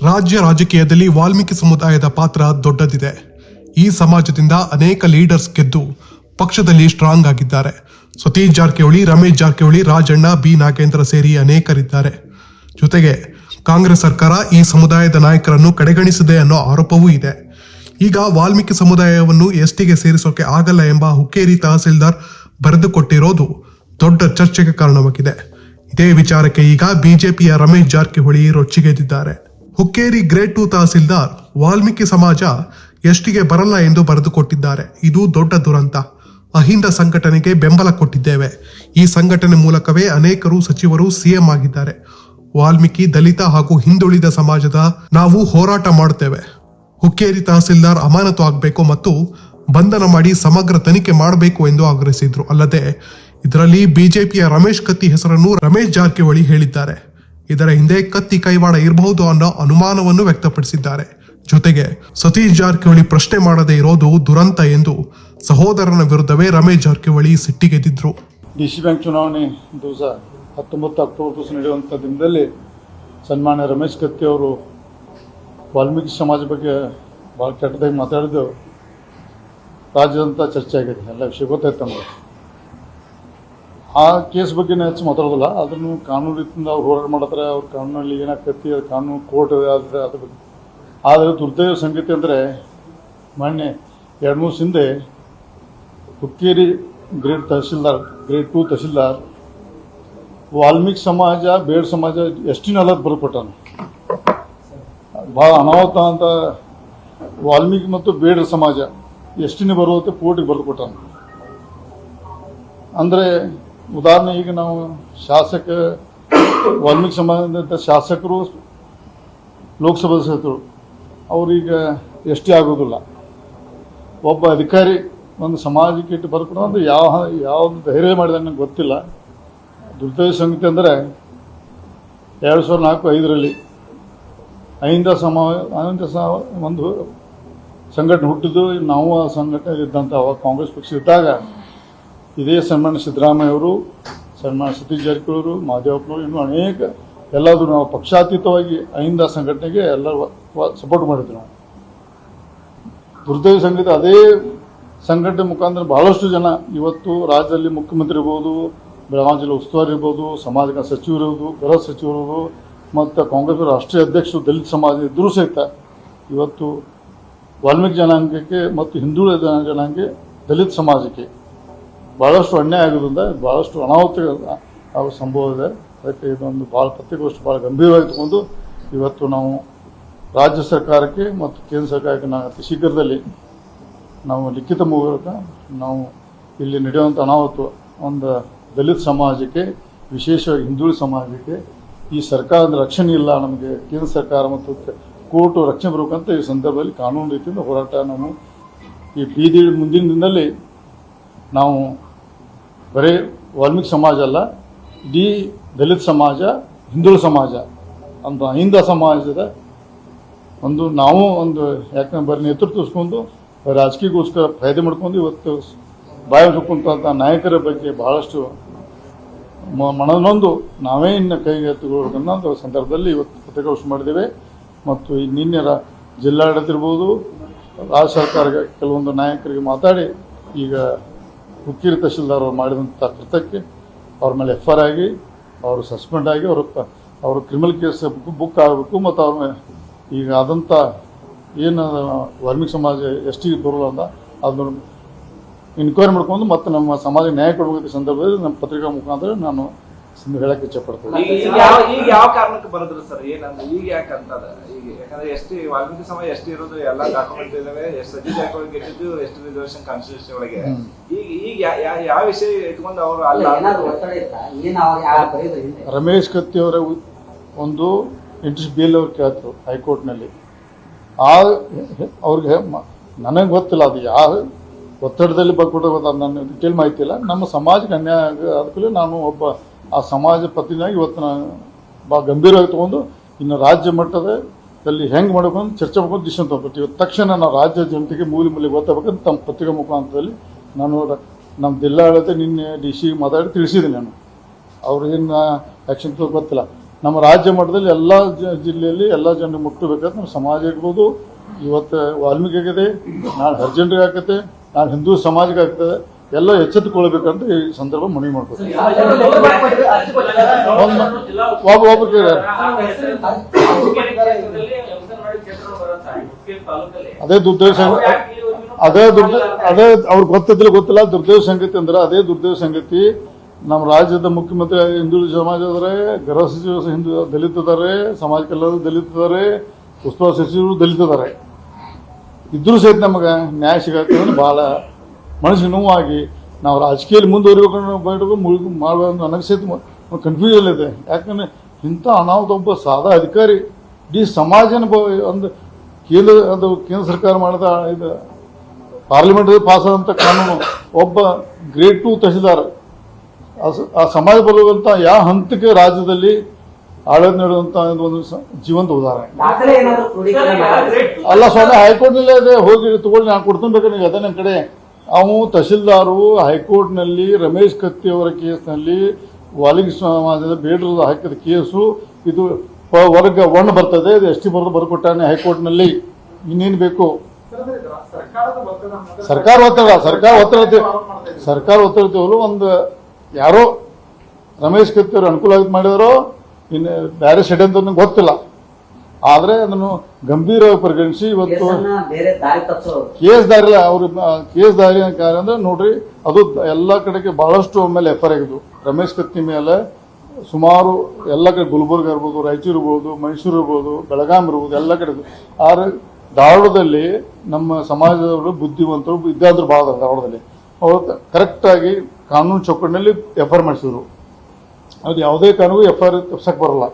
ರಾಜ್ಯ ರಾಜಕೀಯದಲ್ಲಿ ವಾಲ್ಮೀಕಿ ಸಮುದಾಯದ ಪಾತ್ರ ದೊಡ್ಡದಿದೆ. ಈ ಸಮಾಜದಿಂದ ಅನೇಕ ಲೀಡರ್ಸ್ ಗೆದ್ದು ಪಕ್ಷದಲ್ಲಿ ಸ್ಟ್ರಾಂಗ್ ಆಗಿದ್ದಾರೆ. ಸತೀಶ್ ಜಾರಕಿಹೊಳಿ, ರಮೇಶ್ ಜಾರಕಿಹೊಳಿ, ರಾಜಣ್ಣ, ಬಿ. ನಾಗೇಂದ್ರ ಸೇರಿ ಅನೇಕರಿದ್ದಾರೆ. ಜೊತೆಗೆ ಕಾಂಗ್ರೆಸ್ ಸರ್ಕಾರ ಈ ಸಮುದಾಯದ ನಾಯಕರನ್ನು ಕಡೆಗಣಿಸಿದೆ ಅನ್ನೋ ಆರೋಪವೂ ಇದೆ. ಈಗ ವಾಲ್ಮೀಕಿ ಸಮುದಾಯವನ್ನು ಎಸ್ಟಿಗೆ ಸೇರಿಸೋಕೆ ಆಗಲ್ಲ ಎಂಬ ಹುಕ್ಕೇರಿ ತಹಸೀಲ್ದಾರ್ ಬರೆದುಕೊಟ್ಟಿರೋದು ದೊಡ್ಡ ಚರ್ಚೆಗೆ ಕಾರಣವಾಗಿದೆ. ಇದೇ ವಿಚಾರಕ್ಕೆ ಈಗ ಬಿಜೆಪಿಯ ರಮೇಶ್ ಜಾರಕಿಹೊಳಿ ರೊಚ್ಚಿಗೆದ್ದಿದ್ದಾರೆ. ಹುಕ್ಕೇರಿ ಗ್ರೇಟ್ ಟು ತಹಸೀಲ್ದಾರ್ ವಾಲ್ಮೀಕಿ ಸಮಾಜ ಎಷ್ಟಿಗೆ ಬರಲ್ಲ ಎಂದು ಬರೆದುಕೊಟ್ಟಿದ್ದಾರೆ. ಇದು ದೊಡ್ಡ ದುರಂತ. ಅಹಿಂದ ಸಂಘಟನೆಗೆ ಬೆಂಬಲ ಕೊಟ್ಟಿದ್ದೇವೆ. ಈ ಸಂಘಟನೆ ಮೂಲಕವೇ ಅನೇಕರು ಸಚಿವರು ಸಿಎಂ ಆಗಿದ್ದಾರೆ. ವಾಲ್ಮೀಕಿ, ದಲಿತ ಹಾಗೂ ಹಿಂದುಳಿದ ಸಮಾಜದ ನಾವು ಹೋರಾಟ ಮಾಡುತ್ತೇವೆ. ಹುಕ್ಕೇರಿ ತಹಸೀಲ್ದಾರ್ ಅಮಾನತು ಆಗಬೇಕು ಮತ್ತು ಬಂಧನ ಮಾಡಿ ಸಮಗ್ರ ತನಿಖೆ ಮಾಡಬೇಕು ಎಂದು ಆಗ್ರಹಿಸಿದ್ರು. ಅಲ್ಲದೆ, ಇದರಲ್ಲಿ ಬಿಜೆಪಿಯ ರಮೇಶ್ ಕತ್ತಿ ಹೆಸರನ್ನು ರಮೇಶ್ ಜಾರಕಿಹೊಳಿ ಹೇಳಿದ್ದಾರೆ. ಇದರ ಹಿಂದೆ ಕತ್ತಿ ಕೈವಾಡ ಇರಬಹುದು ಅನ್ನೋ ಅನುಮಾನವನ್ನು ವ್ಯಕ್ತಪಡಿಸಿದ್ದಾರೆ. ಜೊತೆಗೆ ಸತೀಶ್ ಜಾರಕಿಹೊಳಿ ಪ್ರಶ್ನೆ ಮಾಡದೇ ಇರೋದು ದುರಂತ ಎಂದು ಸಹೋದರನ ವಿರುದ್ಧವೇ ರಮೇಶ್ ಜಾರಕಿಹೊಳಿ ಸಿಟ್ಟಿಗೆದ್ದಿದ್ರು ಡಿ ಸಿ ಬ್ಯಾಂಕ್ ಚುನಾವಣೆ ದಿವಸ ಹತ್ತೊಂಬತ್ತು ಅಕ್ಟೋಬರ್ ದಿವಸ ನಡೆಯುವಂಥ ದಿನದಲ್ಲಿ ಸನ್ಮಾನ್ಯ ರಮೇಶ್ ಕತ್ತಿ ಅವರು ವಾಲ್ಮೀಕಿ ಸಮಾಜ ಬಗ್ಗೆ ಭಾಳ ಕೆಟ್ಟದಾಗಿ ಮಾತಾಡಿದ್ದು ರಾಜ್ಯದಂಥ ಚರ್ಚೆ ಆಗಿದೆ ಎಲ್ಲ ವಿಷಯ ಗೊತ್ತಾಯ್ತು ನಮಗೆ. ಆ ಕೇಸ್ ಬಗ್ಗೆ ಹೆಚ್ಚು ಮಾತಾಡೋದಿಲ್ಲ ಅದನ್ನು ಕಾನೂನು ರೀತಿಯಿಂದ ಅವ್ರು ಹೋರಾಟ ಮಾಡಿದ್ರೆ ಅವ್ರ ಕಾನೂನಲ್ಲಿ ಏನಾಗ್ತೈತಿ ಅದು ಕಾನೂನು ಕೋರ್ಟ್ ಆದರೆ ಅದ್ರ ಬಗ್ಗೆ. ಆದರೆ ದುರ್ದೈವ ಸಂಗತಿ ಅಂದರೆ ಮೊನ್ನೆ ಎರಡು ಮೂರು ಹಿಂದೆ Hukkeri grade tahsildar grade two tahsildar Valmiki ಸಮಾಜ ಬೇಡ ಸಮಾಜ ಎಷ್ಟಿನೆಲ್ಲ ಬರ್ಕೊಟ್ಟನು ಭಾಳ ಅನಾಹುತ ಅಂತ ವಾಲ್ಮೀಕಿ ಮತ್ತು ಬೇಡ ಸಮಾಜ ಎಷ್ಟಿನ ಬರುವಂತೆ ಕೋರ್ಟಿಗೆ ಬರೆದು ಕೊಟ್ಟಾನ ಅಂದರೆ ಉದಾಹರಣೆ, ಈಗ ನಾವು ಶಾಸಕ, ವಾಲ್ಮೀಕಿ ಸಮಾಜದಂಥ ಶಾಸಕರು, ಲೋಕಸಭಾ ಸದಸ್ಯರು, ಅವ್ರೀಗ ಎಷ್ಟಿ ಆಗೋದಿಲ್ಲ. ಒಬ್ಬ ಅಧಿಕಾರಿ ಒಂದು ಸಮಾಜಕ್ಕೆ ಇಟ್ಟು ಬರ್ಕೊಂಡು ಅಂದ್ರೆ ಯಾವ, ಯಾವ್ದು ಧೈರ್ಯ ಮಾಡಿದ ನನಗೆ ಗೊತ್ತಿಲ್ಲ. ದುರ್ದೈವ ಸಂಗತಿ ಅಂದರೆ ಎರಡು ಸಾವಿರದ ನಾಲ್ಕು ಐದರಲ್ಲಿ ಅಹಿಂದ ಸಮ ಅಹಿಂದ ಸ, ಒಂದು ಸಂಘಟನೆ ಹುಟ್ಟಿದ್ದು ನಾವು ಆ ಸಂಘಟನೆ ಇದ್ದಂಥ ಅವಾಗ ಕಾಂಗ್ರೆಸ್ ಪಕ್ಷ ಇದ್ದಾಗ ಇದೇ ಸನ್ಮಾನ್ಯ ಸಿದ್ದರಾಮಯ್ಯ ಅವರು ಸನ್ಮಾನ್ಯ ಸತೀಶ್ ಜಾರಕಿಹೊಳಿ ಮಾದೇವಪ್ಪನವರು ಇನ್ನು ಅನೇಕ ಎಲ್ಲಾದರೂ ನಾವು ಪಕ್ಷಾತೀತವಾಗಿ ಅಹಿಂದ ಸಂಘಟನೆಗೆ ಎಲ್ಲ ಸಪೋರ್ಟ್ ಮಾಡಿದ್ವಿ ನಾವು. ದುರ್ದೈವ ಸಂಗೀತ ಅದೇ ಸಂಘಟನೆ ಮುಖಾಂತರ ಬಹಳಷ್ಟು ಜನ ಇವತ್ತು ರಾಜ್ಯದಲ್ಲಿ ಮುಖ್ಯಮಂತ್ರಿ ಇರ್ಬೋದು, ಬೆಳಗಾವಿ ಜಿಲ್ಲೆ ಉಸ್ತುವಾರಿ ಇರ್ಬೋದು, ಸಮಾಜ ಸಚಿವರು ಇರ್ಬೋದು, ಗೃಹ ಸಚಿವರು ಮತ್ತು ಕಾಂಗ್ರೆಸ್ ರಾಷ್ಟ್ರೀಯ ಅಧ್ಯಕ್ಷರು, ದಲಿತ ಸಮಾಜ ಇದ್ದರೂ ಸಹಿತ ಇವತ್ತು ವಾಲ್ಮೀಕಿ ಜನಾಂಗಕ್ಕೆ ಮತ್ತು ಹಿಂದುಳಿದ ಜನಾಂಗಕ್ಕೆ, ದಲಿತ ಸಮಾಜಕ್ಕೆ ಭಾಳಷ್ಟು ಅನ್ಯಾಯ ಆಗೋದ್ರಿಂದ ಭಾಳಷ್ಟು ಅನಾಹುತ ಆಗೋ ಸಂಭವ ಇದೆ ಅದಕ್ಕೆ ಇದೊಂದು ಭಾಳ ಪತ್ರಿಕೋಷ್ಟು ಭಾಳ ಗಂಭೀರವಾಗಿ ತಗೊಂಡು ಇವತ್ತು ನಾವು ರಾಜ್ಯ ಸರ್ಕಾರಕ್ಕೆ ಮತ್ತು ಕೇಂದ್ರ ಸರ್ಕಾರಕ್ಕೆ ನಾವು ಅತಿ ಶೀಘ್ರದಲ್ಲಿ ನಾವು ಲಿಖಿತ ಮೂಲಕ ನಾವು ಇಲ್ಲಿ ನಡೆಯುವಂಥ ಅನಾಹುತ ಒಂದು ದಲಿತ ಸಮಾಜಕ್ಕೆ, ವಿಶೇಷವಾಗಿ ಹಿಂದುಳಿದ ಸಮಾಜಕ್ಕೆ, ಈ ಸರ್ಕಾರದ ರಕ್ಷಣೆ ಇಲ್ಲ ನಮಗೆ, ಕೇಂದ್ರ ಸರ್ಕಾರ ಮತ್ತು ಕೋರ್ಟು ರಕ್ಷಣೆ ಬರಬೇಕಂತ ಈ ಸಂದರ್ಭದಲ್ಲಿ ಕಾನೂನು ರೀತಿಯಿಂದ ಹೋರಾಟ ನಾವು ಈ ಬೀದಿ ಮುಂದಿನ ದಿನದಲ್ಲಿ ನಾವು ಬರೀ ವಾಲ್ಮೀಕಿ ಸಮಾಜ ಅಲ್ಲ, ಇಡೀ ದಲಿತ ಸಮಾಜ, ಹಿಂದೂ ಸಮಾಜ ಅಂತ ಅಹಿಂದ ಸಮಾಜದ ಒಂದು ನಾವು ಒಂದು ಯಾಕಂದ್ರೆ ಬರೀ ನೇತೃತ್ವ ರಾಜಕೀಯಗೋಸ್ಕರ ಫಾಯ್ದೆ ಮಾಡ್ಕೊಂಡು ಇವತ್ತು ಬಾಯಿ ಸುಕ್ಕುವಂಥ ನಾಯಕರ ಬಗ್ಗೆ ಬಹಳಷ್ಟು ಮನನೊಂದು ನಾವೇ ಇನ್ನು ಕೈಗೆ ಸಂದರ್ಭದಲ್ಲಿ ಇವತ್ತು ಪತ್ರಿಕಾಗೋಷ್ಠಿ ಮಾಡಿದ್ದೇವೆ. ಮತ್ತು ನಿನ್ನೆ ಜಿಲ್ಲಾಡಳಿತ ಇರ್ಬೋದು, ರಾಜ್ಯ ಸರ್ಕಾರ ಕೆಲವೊಂದು ನಾಯಕರಿಗೆ ಮಾತಾಡಿ ಈಗ ಹುಕ್ಕೀರಿ ತಹಶೀಲ್ದಾರ್ ಅವರು ಮಾಡಿದಂಥ ಕೃತ್ಯಕ್ಕೆ ಅವ್ರ ಮೇಲೆ ಎಫ್ ಆರ್ ಆಗಿ ಅವರು ಸಸ್ಪೆಂಡ್ ಆಗಿ ಅವರು ಅವರು ಕ್ರಿಮಿನಲ್ ಕೇಸ್ ಬುಕ್ ಆಗಬೇಕು ಮತ್ತು ಅವ್ರ ಈಗ ಆದಂಥ ಏನು ವಾಲ್ಮೀಕಿ ಸಮಾಜ ಎಷ್ಟು ಬರೋಲ್ಲ ಅಂತ ಅದನ್ನ ಇನ್ಕ್ವೈರಿ ಮಾಡ್ಕೊಂಡು ಮತ್ತು ನಮ್ಮ ಸಮಾಜಕ್ಕೆ ನ್ಯಾಯ ಕೊಡಬೇಕು ಸಂದರ್ಭದಲ್ಲಿ ನಮ್ಮ ಪತ್ರಿಕಾ ಮುಖಾಂತರ ನಾನು ಸಂದ ಹೇಳಕ್ಕೆ ಇಚ್ಛಪಡ್ತೇನೆ ಈಗ ಈಗ ಯಾವ ಈಗ ಯಾವ ಕಾರಣಕ್ಕೆ ಬರೋದ್ರು ಸರ್? ಏನಂದ್ರೆ ಈಗ ಯಾಕೆ ಅಂತದ ಈಗ ಯಾಕಂದ್ರೆ ಎಷ್ಟು ವಾಲ್ಮೀಕಿ ಸಮಯ ಎಷ್ಟು ಇರೋದು ಎಲ್ಲ ಡಾಕ್ಯುಮೆಂಟ್ ಇದಾವೆ ಎಷ್ಟು ಸಜಿ ಜಾಗಗಳು ಇಟ್ಟಿದ್ದು ಎಷ್ಟು ರಿಸರ್ವೇಶನ್ ಕಾನ್ಸ್ಟಿಟ್ಯೂಷನ್ ಒಳಗೆ. ಈಗ ಈಗ ಯಾವ ವಿಷಯ ಇಟ್ಕೊಂಡು ಅವರು ಅಲ್ಲ ರಮೇಶ್ ಕತ್ತಿ ಅವರ ಒಂದು ಇಂಟ್ರೆಸ್ಟ್ ಬಿಲ್ ಅವ್ರು ಕೇಳ್ತರು ಹೈಕೋರ್ಟ್ನಲ್ಲಿ. ಆ ಅವ್ರಿಗೆ ಮ- ನನಗೆ ಗೊತ್ತಿಲ್ಲ ಅದು ಯಾವ ಒತ್ತಡದಲ್ಲಿ ಬರ್ಕೊಟ್ಟು ನನ್ನ ಡಿಟೇಲ್ ಮಾಹಿತಿ ಇಲ್ಲ. ನಮ್ಮ ಸಮಾಜಕ್ಕೆ ಅನ್ಯಾಯ ಆದ ನಾನು ಒಬ್ಬ ಆ ಸಮಾಜ ಪ್ರತಿನಿಧಿಯಾಗಿ ಇವತ್ತು ನಾನು ಭಾಳ ಗಂಭೀರವಾಗಿ ತೊಗೊಂಡು ಇನ್ನು ರಾಜ್ಯ ಮಟ್ಟದಲ್ಲಿ ಹೆಂಗೆ ಮಾಡಬೇಕು ಅಂತ ಚರ್ಚೆ ಮಾಡ್ಕೊಂಡು ಡಿಸಿಷನ್ ತೊಗೊಂಡ್ಬಿಟ್ಟು ಇವತ್ತು ತಕ್ಷಣ ನಾವು ರಾಜ್ಯ ಜನತೆಗೆ ಮೂಲೆ ಮೂಲೆ ಗೊತ್ತಾಗಬೇಕಂತ ತಮ್ಮ ಪತ್ರಿಕಾ ಮುಖಾಂತರದಲ್ಲಿ ನಾನು ನಮ್ಮ ಜಿಲ್ಲಾಡಳಿತ ನಿನ್ನೆ ಡಿ ಸಿ ಮಾತಾಡಿ ತಿಳಿಸಿದ್ದೀನಿ ನಾನು. ಅವ್ರು ಏನು ಆ್ಯಕ್ಷನ್ ಗೊತ್ತಿಲ್ಲ. ನಮ್ಮ ರಾಜ್ಯ ಮಟ್ಟದಲ್ಲಿ ಎಲ್ಲ ಜಿಲ್ಲೆಯಲ್ಲಿ ಎಲ್ಲ ಜನರು ಮುಟ್ಟಬೇಕಾದ್ರೆ ನಮ್ಮ ಸಮಾಜ ಇರ್ಬೋದು. ಇವತ್ತು ವಾಲ್ಮೀಕಿ ಆಗಿದೆ ನಾಳೆ ಅರ್ಜೆಂಟಿಗೆ ಆಕತೆ ನಾಳೆ ಹಿಂದೂ ಸಮಾಜಕ್ಕೆ ಆಗ್ತದೆ ಎಲ್ಲ ಎಚ್ಚೆತ್ತುಕೊಳ್ಬೇಕಂತ ಈ ಸಂದರ್ಭ ಮನವಿ ಮಾಡ್ಕೊತೀನಿ ಒಬ್ಬ ಒಬ್ಬರಿಗೆ ಅದೇ ದುರ್ದೈವ ಅದೇ ದುರ್ದ ಅದೇ ಅವ್ರಿಗೆ ಗೊತ್ತಿದ್ರೆ ಗೊತ್ತಿಲ್ಲ ದುರ್ದೈವ ಸಂಗತಿ ಅಂದ್ರೆ ಅದೇ ದುರ್ದೈವ ಸಂಗತಿ ನಮ್ಮ ರಾಜ್ಯದ ಮುಖ್ಯಮಂತ್ರಿ ಹಿಂದೂ ಸಮಾಜ ಇದಾರೆ ಗೃಹ ಸಚಿವ ಹಿಂದೂ ದಲಿತ ಸಮಾಜ ಕಲ್ಯಾಣ ದಲಿತ ಇದ್ದಾರೆ ಉಸ್ತುವಾರಿ ಸಚಿವರು ದಲಿತ ಇದಾರೆ ಇದ್ರೂ ಸಹಿತ ನಮಗೆ ನ್ಯಾಯ ಸಿಗತ್ತೆ ಅಂದ್ರೆ ಭಾಳ ಮನಸ್ಸಿಗೆ ನೋವಾಗಿ ನಾವು ರಾಜಕೀಯದಲ್ಲಿ ಮುಂದುವರಿಬೇಕು ಬಯಟು ಮುಳುಗು ಮಾಡಬೇಕು ನನಗೆ ಸಹಿತ ಕನ್ಫ್ಯೂಷನ್ ಇದೆ. ಯಾಕಂದ್ರೆ ಇಂಥ ಅನಾಹುತ ಒಬ್ಬ ಸಾದಾ ಅಧಿಕಾರಿ ಇಡೀ ಸಮಾಜನ ಬ- ಒಂದು ಕೇಂದ್ರ ಅದು ಕೇಂದ್ರ ಸರ್ಕಾರ ಮಾಡಿದ ಇದು ಪಾರ್ಲಿಮೆಂಟ್ ಪಾಸ್ ಆದಂಥ ಕಾನೂನು ಒಬ್ಬ ಗ್ರೇಡ್ ಟು ತಹಸೀಲ್ದಾರ್. ಆ ಸ- ಆ ಸಮಾಜ ಬರುವಂಥ ಯಾವ ಹಂತಕ್ಕೆ ರಾಜ್ಯದಲ್ಲಿ ಆಡಳಿತ ನೀಡುವಂತ ಒಂದು ಸ- ಜೀವಂತ ಉದಾಹರಣೆ. ಅಲ್ಲ ಸ್ವಾಮಿ ಹೈಕೋರ್ಟ್ನಲ್ಲೇ ಅದೇ ಹೋಗಿ ತಗೊಳ್ಳಿ ನಾನು ಕೊಡ್ತೀನಿ ಬೇಕು ನೀವು ಅದೇ ನನ್ನ ಕಡೆ. ಅವು ತಹಶೀಲ್ದಾರು, ಹೈಕೋರ್ಟ್ನಲ್ಲಿ, ರಮೇಶ್ ಕತ್ತಿ ಅವರ ಕೇಸ್ನಲ್ಲಿ ವಾಲ್ಮೀಕಿ ಸಮಾಜದ ಬೇಡರದ ಹಾಕಿದ ಕೇಸು. ಇದು ವರ್ಗ ಒನ್ ಬರ್ತದೆ ಇದು ಎಸ್ ಟಿ ಬರೆದು ಬರ್ಕೊಟ್ಟಾನೆ ಹೈಕೋರ್ಟ್ನಲ್ಲಿ. ಇನ್ನೇನು ಬೇಕು? ಸರ್ಕಾರ ಒತ್ತಡ ಸರ್ಕಾರ ಒತ್ತಡ. ಸರ್ಕಾರ ಒತ್ತಡ ಒಂದು ಯಾರೋ ರಮೇಶ್ ಕತ್ತಿ ಅನುಕೂಲ ಮಾಡಿದಾರೋ, ಇನ್ನು ಬೇರೆ ಷಡ್ಯಂತ್ರ ನನಗೆ ಗೊತ್ತಿಲ್ಲ. ಆದರೆ ಅದನ್ನು ಗಂಭೀರವಾಗಿ ಪರಿಗಣಿಸಿ ಇವತ್ತು ಕೇಸ್ ದಾರಿ ಅವ್ರ ಕೇಸ್ ದಾರಿ ಕಾರ್ಯ ಅಂದ್ರೆ ನೋಡ್ರಿ ಅದು ಎಲ್ಲ ಕಡೆಗೆ ಬಹಳಷ್ಟು ಆಮೇಲೆ ಎಫ್ ಆರ್ ಆಗಿದ್ವು. ರಮೇಶ್ ಕತ್ತಿ ಮೇಲೆ ಸುಮಾರು ಎಲ್ಲ ಕಡೆ ಗುಲ್ಬರ್ಗ ಇರ್ಬೋದು ರಾಯಚೂರು ಇರ್ಬೋದು ಮೈಸೂರು ಇರ್ಬೋದು ಬೆಳಗಾಂ ಇರ್ಬೋದು ಎಲ್ಲ ಕಡೆ ಆದ್ರೆ ಧಾರವಾಡದಲ್ಲಿ ನಮ್ಮ ಸಮಾಜದವರು ಬುದ್ಧಿವಂತರು ಇದ್ದಾದ್ರು ಭಾಳ ಅದಾರ ಧಾರವಾಡದಲ್ಲಿ. ಅವರು ಕರೆಕ್ಟಾಗಿ ಕಾನೂನು ಚೌಕಟ್ಟಿನಲ್ಲಿ ಎಫ್ ಆರ್ ಮಾಡಿಸಿದ್ರು. ಅದು ಯಾವುದೇ ಕಾರಣಕ್ಕೂ ಎಫ್ ಆರ್ ತಪ್ಸಕ್ಕೆ ಬರಲ್ಲ.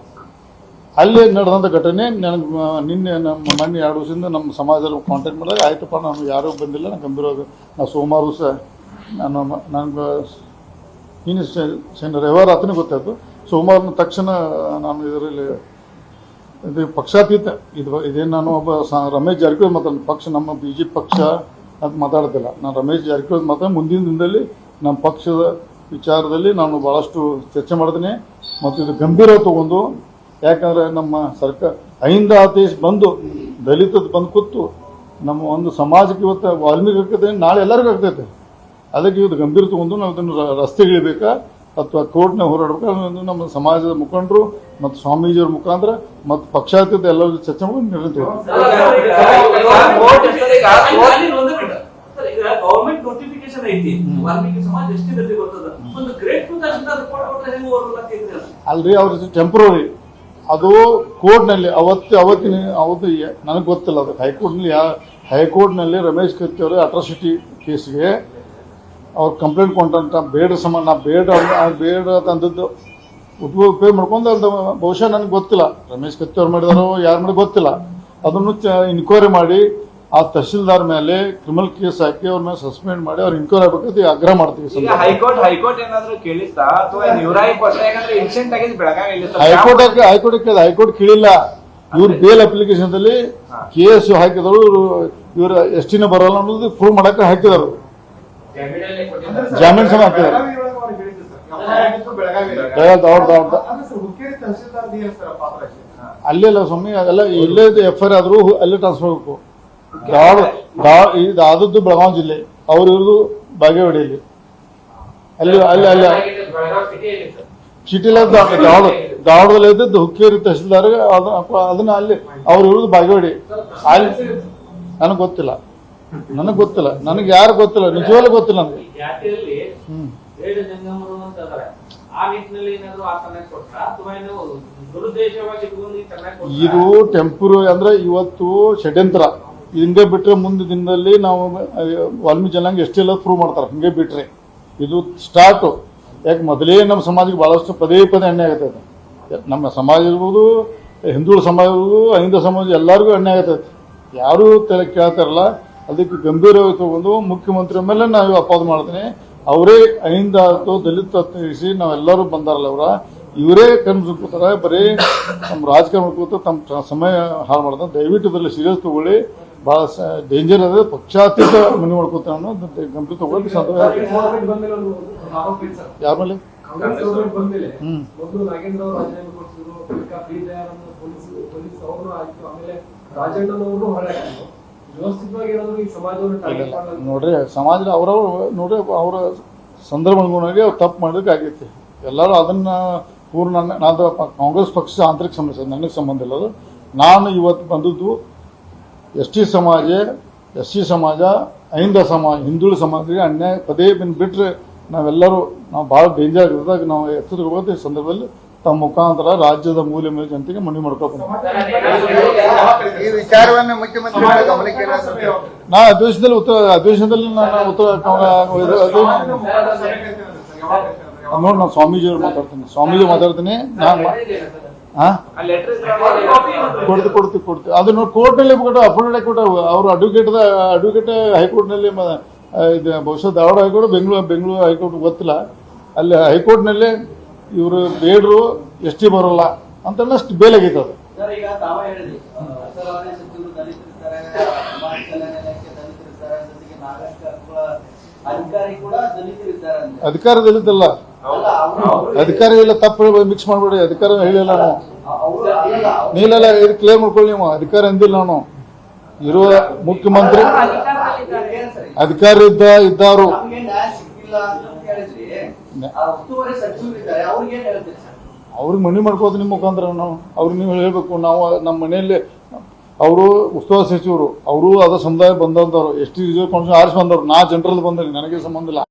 ಅಲ್ಲಿ ನಡೆದಂಥ ಘಟನೆ, ನನಗೆ ನಿನ್ನೆ ನಮ್ಮ ಮೊನ್ನೆ ಎರಡು ವರ್ಷದಿಂದ ನಮ್ಮ ಸಮಾಜದಲ್ಲಿ ಕಾಂಟ್ಯಾಕ್ಟ್ ಮಾಡಿದಾಗ ಆಯ್ತಪ್ಪ ನಾನು ಯಾರೂ ಬಂದಿಲ್ಲ, ನಾನು ಗಂಭೀರವಾಗಿ ನಾನು ಸೋಮವಾರ ಸಹ ನಾನು ನನಗೆ ಇನ್ನು ಶನಿ ರವಿವಾರ ಆತನೇ ಗೊತ್ತಾಯ್ತು. ಸೋಮವಾರ ತಕ್ಷಣ, ನಾನು ಇದರಲ್ಲಿ, ಇದು ಪಕ್ಷಾತೀತ, ಇದು, ಇದೇನು ನಾನು ಒಬ್ಬ ರಮೇಶ್ ಜಾರಕಿಹೊಳಿ ಮಾತಾಡ ಪಕ್ಷ, ನಮ್ಮ ಬಿ ಜೆ ಪಕ್ಷ ಅಂತ ಮಾತಾಡ್ತಿಲ್ಲ. ನಾನು ರಮೇಶ್ ಜಾರಕಿಹೊಳಿ ಮಾತಾಡಿ ಮುಂದಿನ ದಿನದಲ್ಲಿ ನಮ್ಮ ಪಕ್ಷದ ವಿಚಾರದಲ್ಲಿ ನಾನು ಭಾಳಷ್ಟು ಚರ್ಚೆ ಮಾಡ್ತೀನಿ. ಮತ್ತು ಇದು ಗಂಭೀರ ತಗೊಂಡು ಯಾಕಂದರೆ ನಮ್ಮ ಸರ್ಕಾರ ಅಹಿಂದ ಆದೇಶ ಬಂದು ದಲಿತದ ಬಂದು ಕೂತು ನಮ್ಮ ಒಂದು ಸಮಾಜಕ್ಕೆ ಇವತ್ತು ವಾಲ್ಮೀಕಿ ಆಗ್ತದೆ ನಾಳೆ ಎಲ್ಲರಿಗೂ ಆಗ್ತೈತೆ. ಅದಕ್ಕೆ ಇವತ್ತು ಗಂಭೀರ ತಗೊಂಡು ನಾವು ಇದನ್ನು ರಸ್ತೆಗಿಳಿಬೇಕಾ ಅಥವಾ ಕೋರ್ಟ್ನ ಹೋರಾಡಬೇಕಾ ಅನ್ನೋದು ನಮ್ಮ ಸಮಾಜದ ಮುಖಂಡರು ಮತ್ತು ಸ್ವಾಮೀಜಿಯವ್ರ ಮುಖಾಂತರ ಮತ್ತು ಪಕ್ಷಾತೀತ ಎಲ್ಲರೂ ಚರ್ಚೆ ಮಾಡಿ ನಿರ್ಣಯ ನೋಟಿಫಿಕೇಶನ್ ಐತಿ. ಸಮಾಜ ಎಷ್ಟಿದೆ ಅಲ್ರಿ ಅವ್ರ ಟೆಂಪ್ರರಿ ಅದು ಕೋರ್ಟ್ನಲ್ಲಿ ಅವತ್ತು, ಅವತ್ತಿನ, ಅವತ್ತು ನನಗೆ ಗೊತ್ತಿಲ್ಲ ಅದು. ಹೈಕೋರ್ಟ್ನಲ್ಲಿ ಯಾ ಹೈಕೋರ್ಟ್ನಲ್ಲಿ ರಮೇಶ್ ಕತ್ತಿ ಅವರು ಅಟ್ರಾಸಿಟಿ ಕೇಸ್ಗೆ ಅವ್ರು ಕಂಪ್ಲೇಂಟ್ ಕೊಟ್ಟಂತ ಬೇಡ ಸಮ ನಾ ಬೇಡ ಬೇಡ ತಂದದ್ದು ಉಪಯೋಗ ಮಾಡ್ಕೊಂಡು ಅದು ಬಹುಶಃ ನನಗೆ ಗೊತ್ತಿಲ್ಲ. ರಮೇಶ್ ಕತ್ತಿ ಅವ್ರು ಮಾಡಿದಾರೋ ಯಾರು ಮಾಡಿ ಗೊತ್ತಿಲ್ಲ. ಅದನ್ನು ಇನ್ಕ್ವೈರಿ ಮಾಡಿ ಆ ತಹಶೀಲ್ದಾರ್ ಮೇಲೆ ಕ್ರಿಮಿನಲ್ ಕೇಸ್ ಹಾಕಿ ಅವ್ರನ್ನ ಮೇಲೆ ಸಸ್ಪೆಂಡ್ ಮಾಡಿ ಅವ್ರ ಇನ್ಕ್ವೈರಿ ಆಗ್ಬೇಕಂತ ಆಗ್ರಹ ಮಾಡ್ತೀವಿ ಸರ್ ಈಗ ಸಂದರ್ಭದಲ್ಲಿ. ಹೈಕೋರ್ಟ್ ಹೈಕೋರ್ಟ್ ಏನಾದ್ರು ಕೇಳಿಸ್ತಾ? ಅಥವಾ ಇವರಾಗಿ ಕೊಟ್ಟ ಯಾಕಂದ್ರೆ ಇನ್ಸಿಡೆಂಟ್ ಆಗಿದ್ದು ಬೆಳಗಾವಿ ಇಲ್ಲಿ ಸ್ವಲ್ಪ ಹೈಕೋರ್ಟ್ ಹಾಕಿ ಹೈಕೋರ್ಟ್ ಕೇಳಿದ ಹೈಕೋರ್ಟ್ ಕೇಳಿಲ್ಲ. ಇವ್ರ ಬೇಲ್ ಅಪ್ಲಿಕೇಶನ್ ಅಲ್ಲಿ ಕೇಸ್ ಹಾಕಿದವರು ಇವ್ರ ಎಷ್ಟಿನ ಬರಲ್ಲ ಅನ್ನೋದು ಪ್ರೂವ್ ಮಾಡಕ್ಕೆ ಹಾಕಿದರು. ಜಾಮೀನ್ ಹಾಕಿದ್ದಾರೆ ಅವ್ರ್ದು. ಅಲ್ಲೇ ಅಲ್ಲ ಸ್ವಾಮಿ. ಅದೆಲ್ಲ ಎಲ್ಲೇ ಎಫ್ ಐ ಆರ್ ಆದ್ರೂ ಅಲ್ಲೇ ಟ್ರಾನ್ಸ್ಫರ್ ಆಗಬೇಕು. ಧಾರವಾಡ ಧಾರವಾಡ ಇದು ಆದದ್ದು ಬೆಳಗಾವಿ ಜಿಲ್ಲೆ. ಅವ್ರು ಇವ್ರದ್ದು ಬಾಗೇವಾಡಿಯಲ್ಲಿ. ಅಲ್ಲಿ ಅಲ್ಲಿ ಅಲ್ಲಿ. ಸಿಟಿಲ ಧಾರವಾಡ ಧಾರವಾಡದಲ್ಲಿ ಇದ್ದದ್ದು ಹುಕ್ಕೇರಿ ತಹಸೀಲ್ದಾರ್ ಅದು ಅದನ್ನ ಅಲ್ಲಿ ಅವ್ರು ಇವ್ರದ್ದು ಬಾಗೇವಾಡಿ. ಅಲ್ಲಿ ನನಗೆ ಗೊತ್ತಿಲ್ಲ. ನನಗೆ ಗೊತ್ತಿಲ್ಲ. ನನಗೆ ಯಾರು ಗೊತ್ತಿಲ್ಲ. ನಿಜವಾಗ್ಲೂ ಗೊತ್ತಿಲ್ಲ ನನಗೆ. ಹ್ಮ್. ಇದು ಟೆಂಪರರಿ ಅಂದ್ರೆ ಇವತ್ತು ಷಡ್ಯಂತ್ರ. ಹಿಂಗೆ ಬಿಟ್ಟರೆ ಮುಂದೆ ದಿನದಲ್ಲಿ ನಾವು ವಾಲ್ಮೀಕಿ ಜನಾಂಗ ಎಷ್ಟೆಲ್ಲ ಪ್ರೂವ್ ಮಾಡ್ತಾರೆ. ಹಿಂಗೆ ಬಿಟ್ಟರೆ ಇದು ಸ್ಟಾರ್ಟು ಯಾಕೆ ಮೊದಲೇ ನಮ್ಮ ಸಮಾಜಕ್ಕೆ ಬಹಳಷ್ಟು ಪದೇ ಪದೇ ಅನ್ಯಾಯ ಅದು. ನಮ್ಮ ಸಮಾಜ ಇರ್ಬೋದು ಹಿಂದೂಳ ಸಮಾಜ ಇರ್ಬೋದು, ಅಹಿಂದ ಸಮಾಜ ಎಲ್ಲರಿಗೂ ಅನ್ಯಾಯ ಆಗತ್ತೈತೆ ಯಾರೂ ತಲೆ ಕೇಳ್ತಾರಲ್ಲ ಅದಕ್ಕೆ ಗಂಭೀರವಾಗಿ ತಗೊಂಡು ಮುಖ್ಯಮಂತ್ರಿ ಮೇಲೆ ನಾವು ಅಪಾದ ಮಾಡ್ತೀನಿ. ಅವರೇ ಅಹಿಂದ ಆಯಿತು ದಲಿತ ನಾವೆಲ್ಲರೂ ಬಂದಾರಲ್ಲ ಅವರ. ಇವರೇ ಕನ್ಸ್ಕೊತಾರೆ ಬರೀ ನಮ್ಮ ರಾಜಕಾರಣ ಕೂತು ತಮ್ಮ ಸಮಯ ಹಾಳು ಮಾಡ್ತಾರೆ. ದಯವಿಟ್ಟು ಇದರಲ್ಲಿ ಸೀರಿಯಸ್ ತಗೊಳ್ಳಿ. ಭಾಳ ಡೇಂಜರ್ ಅದ ಪಕ್ಷಾತೀತ ಮನೆ ಮಾಡ್ಕೋತಾನೆ ಅನ್ನೋದು ಗಂಭೀರ ತಗೊಳ್ಳಿ ಸಾಧ್ಯ. ಯಾರ ಮೇಲೆ? ನೋಡ್ರಿ ಸಮಾಜ ಅವರವ್ರು ನೋಡ್ರಿ ಅವರ ಸಂದರ್ಭ ಅನುಗುಣವಾಗಿ ಅವ್ರು ತಪ್ಪು ಮಾಡೋದಕ್ಕೆ ಆಗೈತಿ. ಎಲ್ಲರೂ ಅದನ್ನ ಪೂರ್ಣ ನಾನು ಕಾಂಗ್ರೆಸ್ ಪಕ್ಷ ಆಂತರಿಕ ಸಮಸ್ಯೆ ನನಗೆ ಸಂಬಂಧ ಇಲ್ಲ ಅದು. ನಾನು ಇವತ್ತು ಬಂದದ್ದು ಎಸ್ ಟಿ ಸಮಾಜ ಎಸ್ ಸಿ ಸಮಾಜ ಅಹಿಂದ ಸಮಾಜ ಹಿಂದುಳ ಸಮಾಜಕ್ಕೆ ಅನ್ಯಾಯ ಪದೇ ಬಿನ್ ಬಿಟ್ಟರೆ ನಾವೆಲ್ಲರೂ ನಾವು ಭಾಳ ಡೇಂಜರ್ ಇರೋದಾಗ ನಾವು ಎಚ್ಚರಿಕೆ ಈ ಸಂದರ್ಭದಲ್ಲಿ. ತಮ್ಮ ಮುಖಾಂತರ ರಾಜ್ಯದ ಮೂಲೆ ಮೇಲೆ ಜನತೆಗೆ ಮನವಿ ಏನಾದ್ರು ನಾ ಅಧಿವೇಶನದಲ್ಲಿ ಉತ್ತರ ಅಧಿವೇಶನದಲ್ಲಿ ನಾನು ಉತ್ತರ ನೋಡಿ ನಾನು ಸ್ವಾಮೀಜಿ ಅವ್ರು ಮಾತಾಡ್ತೀನಿ. ಸ್ವಾಮೀಜಿ ಮಾತಾಡ್ತೀನಿ. ನಾನು ಕೊಡ್ತು ಕೊಡ್ತು ಕೊಡ್ತು. ಅದನ್ನು ಕೋರ್ಟ್ನಲ್ಲಿ ಕೊಟ್ಟು ಅಫಿಡವಿಟ್ ಕೂಡ ಅವರು ಅಡ್ವೊಕೇಟ್ ಅಡ್ವೊಕೇಟ್ ಹೈಕೋರ್ಟ್ನಲ್ಲಿ ಇದು ಬಹುಶಃ Dharwad high court Bengaluru Bengaluru high court ಗೊತ್ತಿಲ್ಲ. ಅಲ್ಲಿ ಹೈಕೋರ್ಟ್ನಲ್ಲಿ ಇವರು ಬೇಡರು ಎಸ್ ಟಿ ಬರೋಲ್ಲ ಅಂತ ಅಷ್ಟು ಬೇಲಾಗೈತೆ ಅದು. ಅಧಿಕಾರದಲ್ಲಿದ್ದಲ್ಲ. ಅಧಿಕಾರ ಇಲ್ಲ ತಪ್ಪು ಮಿಕ್ಸ್ ಮಾಡ್ಬೇಡಿ ಅಧಿಕಾರ ಹೇಳಿಲ್ಲ ನಾವು. ನೀಲಲ್ಲ ಇದು ಕ್ಲಿಯರ್ ಮಾಡ್ಕೊಳ್ಳಿ ನೀವು ಅಧಿಕಾರ ಅಂದಿಲ್ಲ ನಾನು. ಇರುವ ಮುಖ್ಯಮಂತ್ರಿ ಅಧಿಕಾರಿ ಇದ್ದ ಇದ್ದಾರು ಸಿಕ್ಕಿಲ್ಲ ಅಂತ ಹೇಳಿದ್ರಿ ಆ ಉಸ್ತುವಾರಿ ಸಚಿವರು ಇದ್ದಾರೆ. ಅವ್ರಿಗೆ ಮನವಿ ಮಾಡ್ಕೋದು ನಿಮ್ಮ ಮುಖಾಂತರ ನಾವು. ಅವ್ರಿಗೆ ನೀವು ಹೇಳಬೇಕು ನಾವು ನಮ್ಮ ಮನೆಯಲ್ಲಿ ಅವರು ಉಸ್ತುವಾರಿ ಸಚಿವರು ಅವರು ಅದ ಸಮುದಾಯ ಬಂದಂಥವ್ರು ಎಷ್ಟು ರಿಸರ್ವ್ ಕೌನ್ಸಿಲ್ ಆರಿಸಿ ಬಂದವರು ನಾ ಜನರಲ್ಲಿ ಬಂದ್ರಿ ನನಗೆ ಸಂಬಂಧ ಇಲ್ಲ.